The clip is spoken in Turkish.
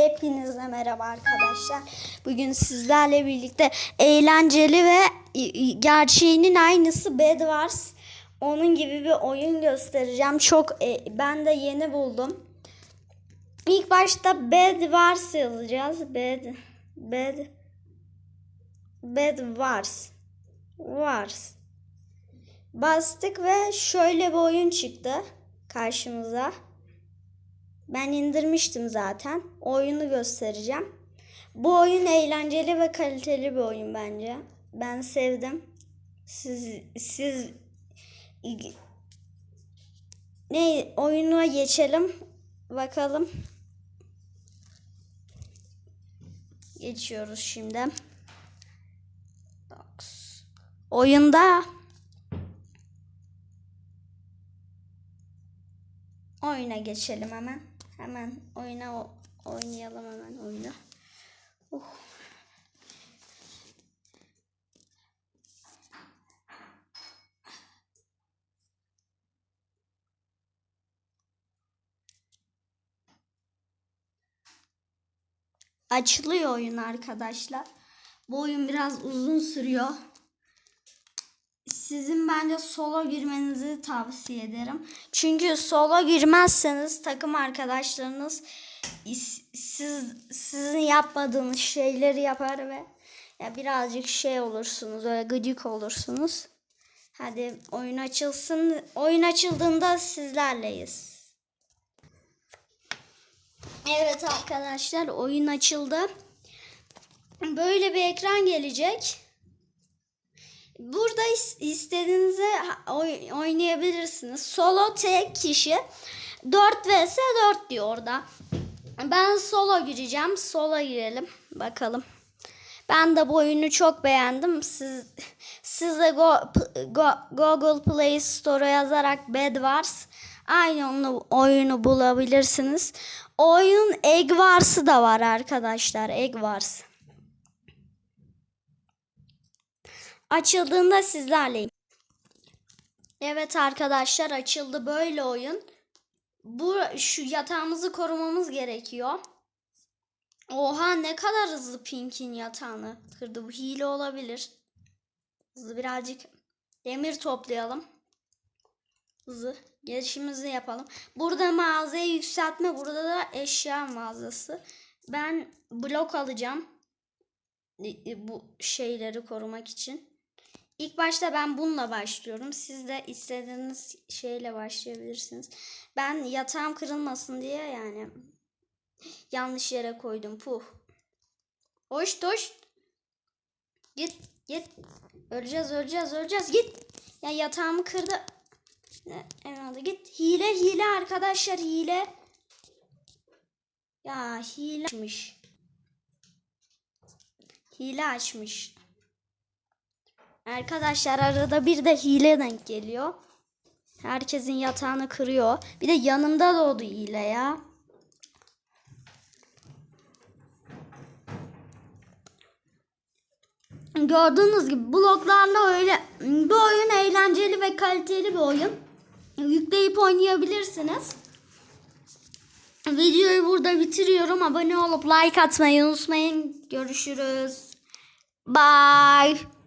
Hepinize merhaba arkadaşlar. Bugün sizlerle birlikte eğlenceli ve gerçeğinin aynısı Bed Wars. Onun gibi bir oyun göstereceğim. Çok e, ben de yeni buldum. İlk başta Bed Wars yazacağız. Bed Bed Bed Wars. Wars. Bastık ve şöyle bir oyun çıktı karşımıza. Ben indirmiştim zaten. Oyunu göstereceğim. Bu oyun eğlenceli ve kaliteli bir oyun bence. Ben sevdim. Siz siz ne oyuna geçelim. Bakalım. Geçiyoruz şimdi. Oyunda oyuna geçelim hemen. Hemen oyuna oynayalım hemen oyunu. Uh. Açılıyor oyun arkadaşlar. Bu oyun biraz uzun sürüyor. Sizin bence solo girmenizi tavsiye ederim. Çünkü solo girmezseniz takım arkadaşlarınız siz sizin yapmadığınız şeyleri yapar ve ya birazcık şey olursunuz, öyle gıcık olursunuz. Hadi oyun açılsın. Oyun açıldığında sizlerleyiz. Evet arkadaşlar oyun açıldı. Böyle bir ekran gelecek. Burada is- istediğinizi oynayabilirsiniz. Solo tek kişi 4 vs 4 diyor orada. Ben solo gireceğim. Solo girelim. Bakalım. Ben de bu oyunu çok beğendim. Siz siz de Go- Go- Google Play Store'a yazarak Bed Wars aynı onu, oyunu bulabilirsiniz. Oyun Egg Wars'ı da var arkadaşlar. Egg Wars. Açıldığında sizlerleyim. Evet arkadaşlar açıldı böyle oyun. Bu şu yatağımızı korumamız gerekiyor. Oha ne kadar hızlı Pink'in yatağını kırdı. Bu hile olabilir. Hızlı birazcık demir toplayalım. Hızlı gelişimizi yapalım. Burada mağazayı yükseltme. Burada da eşya mağazası. Ben blok alacağım. E, Bu şeyleri korumak için. İlk başta ben bununla başlıyorum. Siz de istediğiniz şeyle başlayabilirsiniz. Ben yatağım kırılmasın diye yani yanlış yere koydum. Puh. Hoş hoş. Git git. Öleceğiz öleceğiz öleceğiz git. Ya yatağımı kırdı. Ne, evladı git. Hile hile arkadaşlar hile. Ya hile açmış. Hile açmış. Arkadaşlar arada bir de hile denk geliyor. Herkesin yatağını kırıyor. Bir de yanımda doğdu hile ya. Gördüğünüz gibi bloklarla öyle bu oyun eğlenceli ve kaliteli bir oyun. Yükleyip oynayabilirsiniz. Videoyu burada bitiriyorum. Abone olup like atmayı unutmayın. Görüşürüz. Bye.